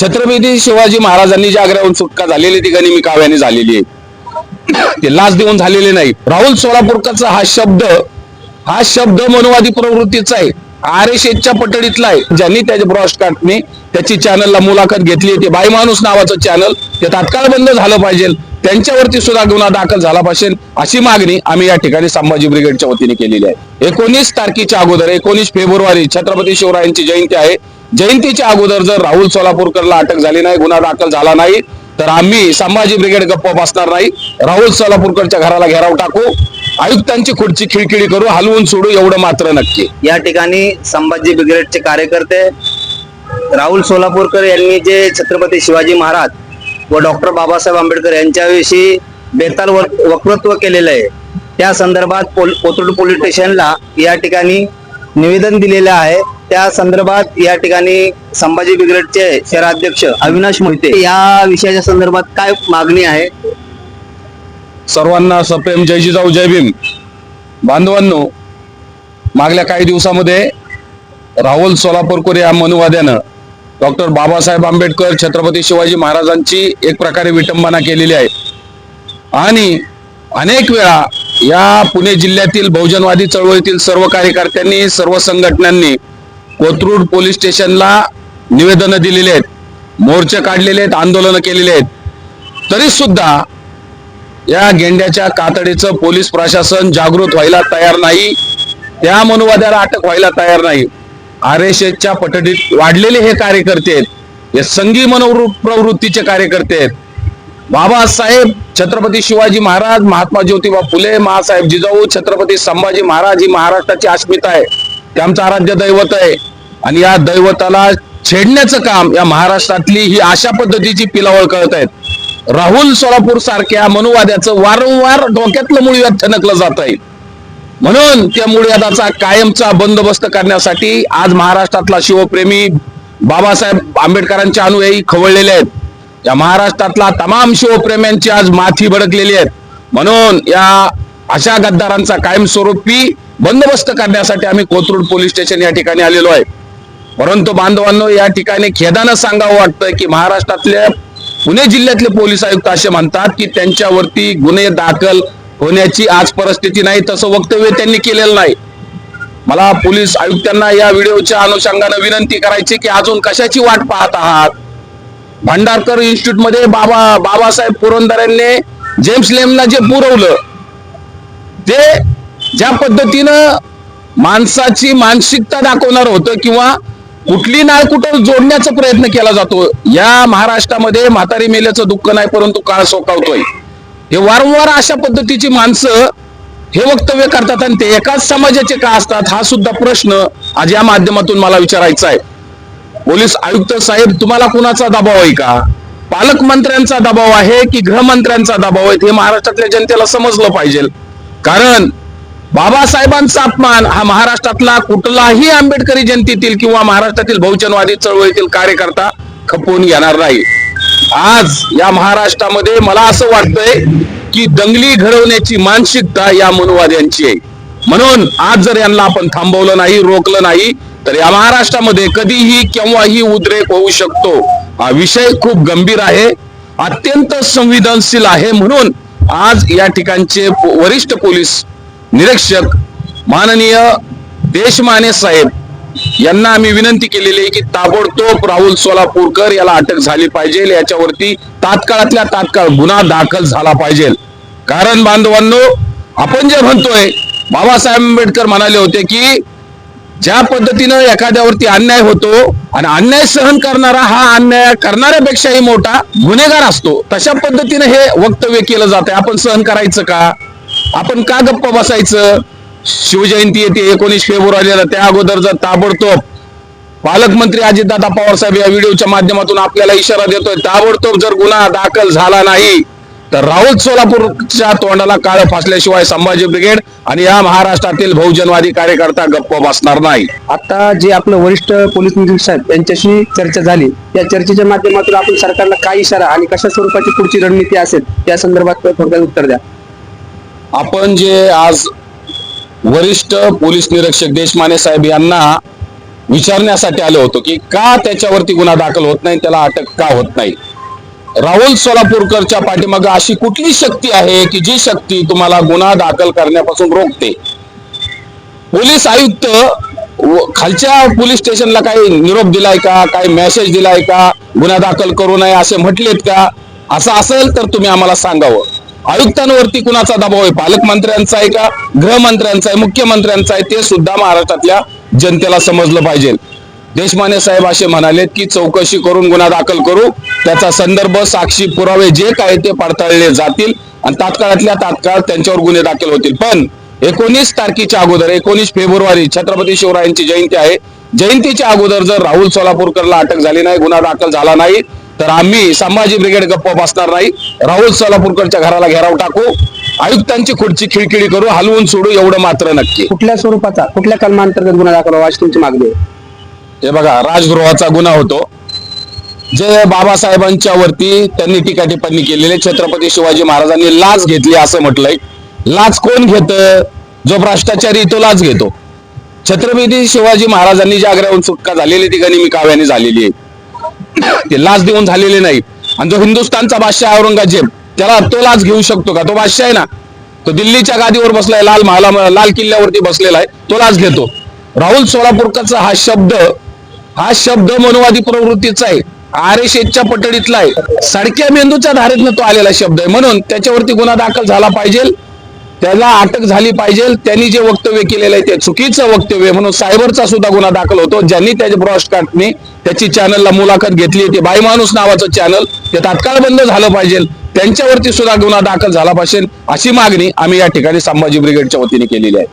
छत्रपती शिवाजी महाराजांनी ज्या आग्र्याहून सुटका झालेली ती गनिमी काव्याने झालेली आहे. ते लाच देऊन झालेले नाही. राहुल सोलापूरकरचा हा शब्द हा शब्द मनोवादी प्रवृत्तीचा आहे. आर एस एसच्या पटडीतला आहे. ज्यांनी त्याच्या ब्रॉडकास्टने त्याची चॅनलला मुलाखत घेतली ते बाई माणूस नावाचं चॅनल ते तात्काळ बंद झालं पाहिजे. त्यांच्यावरती सुद्धा गुन्हा दाखल झाला पाहिजे अशी मागणी आम्ही या ठिकाणी संभाजी ब्रिगेडच्या वतीने केलेली आहे. एकोणीस तारखेच्या अगोदर एकोणीस फेब्रुवारी छत्रपती शिवरायांची जयंती आहे. जयंतीच्या अगोदर जर राहुल सोलापूरकरला अटक झाली नाही गुन्हा दाखल झाला नाही तर आम्ही संभाजी ब्रिगेड गप्प बसणार नाही. राहुल सोलापूरकरच्या घराला घेराव टाकू आयुक्तांची खुर्ची खिळखिळी करू हलवून सोडू एवढं मात्र नक्की. या ठिकाणी संभाजी ब्रिगेडचे कार्यकर्ते राहुल सोलापूरकर यांनी जे छत्रपती शिवाजी महाराज व डॉक्टर बाबासाहेब आंबेडकर यांच्याविषयी बेताल वक्तृत्व केलेलं आहे. त्या संदर्भात पोल- कोथरूड पोलीस स्टेशनला या ठिकाणी निवेदन दिलेलं आहे. त्या संदर्भात या ठिकाणी संभाजी ब्रिगेडचे शहराध्यक्ष अविनाश मोहिते या विषयाच्या संदर्भात काय मागणी आहे? सर्वांना सप्रेम जय जिजाऊ जय भीम. बांधवांनो मागल्या काही दिवसामध्ये राहुल सोलापूरकर या मनुवाद्यानं डॉक्टर बाबासाहेब आंबेडकर छत्रपती शिवाजी महाराजांची एक प्रकारे विटंबना केलेली आहे. आणि अनेक वेळा या पुणे जिल्ह्यातील बहुजनवादी चळवळीतील सर्व कार्यकर्त्यांनी सर्व संघटनांनी कोथरूड पोलीस स्टेशनला निवेदनं दिलेली आहेत. मोर्चे काढलेले आहेत आंदोलनं केलेली आहेत. तरी सुद्धा या गेंड्याच्या कातडीचं पोलीस प्रशासन जागृत व्हायला तयार नाही. त्या मनुवाद्याला अटक व्हायला तयार नाही. आर एस एसच्या पठडीत वाढलेले हे कार्यकर्ते आहेत. हे संघी प्रवृत्तीचे कार्यकर्ते आहेत. बाबासाहेब छत्रपती शिवाजी महाराज महात्मा ज्योतिबा फुले महासाहेब जिजाऊ छत्रपती संभाजी महाराज ही महाराष्ट्राची अस्मिता आहे. ते आमचं आराध्य दैवत आहे. आणि या दैवताला छेडण्याचं काम या महाराष्ट्रातली ही अशा पद्धतीची पिलावळ कळत आहेत. राहुल सोलापूर सारख्या मनुवाद्याचं वारंवार डोक्यातलं मुळव्यात ठणकलं जात आहे. म्हणून त्या मुळव्यादाचा कायमचा बंदोबस्त करण्यासाठी आज महाराष्ट्रातला शिवप्रेमी बाबासाहेब आंबेडकरांचे अनुयायी खवळलेले आहेत. या महाराष्ट्रातला तमाम शिवप्रेम्यांची आज माथी भडकलेली आहेत. म्हणून या अशा गद्दारांचा कायमस्वरूपी बंदोबस्त करण्यासाठी आम्ही कोथरूड पोलीस स्टेशन या ठिकाणी आलेलो आहे. परंतु बांधवांनो या ठिकाणी खेदानं सांगावं वाटतंय की महाराष्ट्रातल्या पुणे जिल्ह्यातले पोलीस आयुक्त असे म्हणतात की त्यांच्यावरती गुन्हे दाखल होण्याची आज परिस्थिती नाही तसं वक्तव्य त्यांनी केलेलं नाही. मला पोलीस आयुक्तांना या व्हिडिओच्या अनुषंगानं विनंती करायची की अजून कशाची वाट पाहत आहात? भांडारकर इन्स्टिट्यूटमध्ये बाबा बाबासाहेब पुरंदरेंनी जेम्स लेमना जे पुरवलं ते ज्या पद्धतीनं माणसाची मानसिकता दाखवणार होतं किंवा कुठली नाळ कुठं जोडण्याचा प्रयत्न केला जातो या महाराष्ट्रामध्ये म्हातारी मेल्याचं दुःख नाही परंतु काळ सोकावतोय. हे वारंवार अशा पद्धतीची माणसं हे वक्तव्य करतात आणि ते एकाच समाजाचे का असतात हा सुद्धा प्रश्न आज या माध्यमातून मला विचारायचा आहे. पोलीस आयुक्त साहेब तुम्हाला कुणाचा दबाव आहे का? पालकमंत्र्यांचा दबाव आहे की गृहमंत्र्यांचा दबाव आहे? हे महाराष्ट्रातल्या जनतेला समजलं पाहिजे. कारण बाबासाहेबांचा अपमान हा महाराष्ट्रातला कुठलाही आंबेडकरी जनतेतील किंवा महाराष्ट्रातील बहुजनवादी चळवळीतील कार्यकर्ता खपवून येणार नाही. आज या महाराष्ट्रामध्ये मला असं वाटतंय की दंगली घडवण्याची मानसिकता या मनुवाद्यांची आहे. म्हणून आज जर यांना आपण थांबवलं नाही रोखलं नाही तर या महाराष्ट्रामध्ये कधीही केव्हाही उद्रेक होऊ शकतो. हा विषय खूप गंभीर आहे अत्यंत संवेदनशील आहे. म्हणून आज या ठिकाणचे वरिष्ठ पोलीस निरीक्षक माननीय देशमाने साहेब यांना आम्ही विनंती केलेली आहे की ताबडतोब राहुल सोलापूरकर याला अटक झाली पाहिजे. याच्यावरती तात्काळातल्या तात्काळ गुन्हा दाखल झाला पाहिजे. कारण बांधवांनो आपण जे म्हणतोय बाबासाहेब आंबेडकर म्हणाले होते की ज्या पद्धतीनं एखाद्यावरती अन्याय होतो आणि अन्याय सहन करणारा हा अन्याय करणाऱ्यापेक्षाही मोठा गुन्हेगार असतो. तशा पद्धतीने हे वक्तव्य केलं जात आपण सहन करायचं का? आपण का गप्प बसायचं? शिवजयंती येते एकोणीस फेब्रुवारीला त्या अगोदर जर ताबडतोब पालकमंत्री अजितदादा पवार साहेब या व्हिडिओच्या माध्यमातून आपल्याला इशारा देतोय ताबडतोब जर गुन्हा दाखल झाला नाही तर राहुल सोलापूरच्या तोंडाला काळ फासल्याशिवाय संभाजी ब्रिगेड आणि या महाराष्ट्रातील बहुजनवादी कार्यकर्ता गप्प बसणार नाही. आता जे आपलं वरिष्ठ पोलीस निरीक्षक आहेत त्यांच्याशी चर्चा झाली. त्या चर्चेच्या माध्यमातून आपण सरकारला काय इशारा आणि कशा स्वरूपाची पुढची रणनीती असेल त्या संदर्भात थोडक्यात उत्तर द्या. आपण जे आज वरिष्ठ पोलीस निरीक्षक देशमाने साहेब यांना विचारण्यासाठी आलो होतो की का त्याच्यावरती गुन्हा दाखल होत नाही त्याला अटक का होत नाही? राहुल सोलापूरकरच्या पाठीमागे अशी कुठली शक्ती आहे की जी शक्ती तुम्हाला गुन्हा दाखल करण्यापासून रोखते? पोलीस आयुक्त खालच्या पोलीस स्टेशनला काही निरोप दिलाय का? काही मेसेज दिलाय का? गुन्हा दाखल करू नये असे म्हटलेत का? असं असेल तर तुम्ही आम्हाला सांगावं. आयुक्तांवरती कुणाचा दबाव आहे? पालकमंत्र्यांचा आहे का? गृहमंत्र्यांचा आहे? मुख्यमंत्र्यांचा आहे? ते सुद्धा महाराष्ट्रातल्या जनतेला समजलं पाहिजे. देशमाने साहेब असे म्हणाले की चौकशी करून गुन्हा दाखल करू. त्याचा संदर्भ साक्षी पुरावे जे काय ते पडताळले जातील आणि तात्काळातल्या तात्काळ त्यांच्यावर गुन्हे दाखल होतील. पण एकोणीस तारखेच्या अगोदर एकोणीस फेब्रुवारी छत्रपती शिवरायांची जयंती आहे. जयंतीच्या अगोदर जर राहुल सोलापूरकरला अटक झाली नाही गुन्हा दाखल झाला नाही तर आम्ही संभाजी ब्रिगेड गप्प बसणार नाही. राहुल सोलापूरकरच्या घराला घेराव टाकू. आयुक्तांची खुर्ची खिळखिळी करू हलवून सोडू एवढं मात्र नक्की. कुठल्या स्वरूपाचा कुठल्या कलमांतर्गत गुन्हा दाखल व्हावा अशी तुमची मागणी आहे? हे बघा राजगृहाचा गुन्हा होतो. जे बाबासाहेबांच्या वरती त्यांनी टीका टिप्पणी केलेली छत्रपती शिवाजी महाराजांनी लाच घेतली असं म्हटलंय. लाच कोण घेत? जो भ्रष्टाचारी तो लाच घेतो. छत्रपती शिवाजी महाराजांनी ज्या आग्र्याहून सुटका झालेली ती गनिमी काव्याने झालेली आहे. ते लाच देऊन झालेले नाही. आणि जो हिंदुस्थानचा बादशाह औरंगजेब त्याला तो लाच घेऊ शकतो का? तो बादशाह आहे ना? तो दिल्लीच्या गादीवर बसलाय लाल महाला लाल किल्ल्यावरती बसलेला आहे तो लाच घेतो. राहुल सोलापूरकरचा हा शब्द हा शब्द मनोवादी प्रवृत्तीचा आहे. आर एस एसच्या पटडीतला आहे. सडक्या मेंदूच्या धारेतनं तो आलेला शब्द आहे. म्हणून त्याच्यावरती गुन्हा दाखल झाला पाहिजे. त्याला अटक झाली पाहिजे. त्यांनी जे वक्तव्य केलेलं आहे ते चुकीचं वक्तव्य म्हणून सायबरचा सुद्धा गुन्हा दाखल होतो. ज्यांनी त्याच्या ब्रॉडकास्टने त्याची चॅनलला मुलाखत घेतली ते बाई माणूस नावाचं चॅनल ते तात्काळ बंद झालं पाहिजे. त्यांच्यावरती सुद्धा गुन्हा दाखल झाला पाहिजे. अशी मागणी आम्ही या ठिकाणी संभाजी ब्रिगेडच्या वतीने केलेली आहे.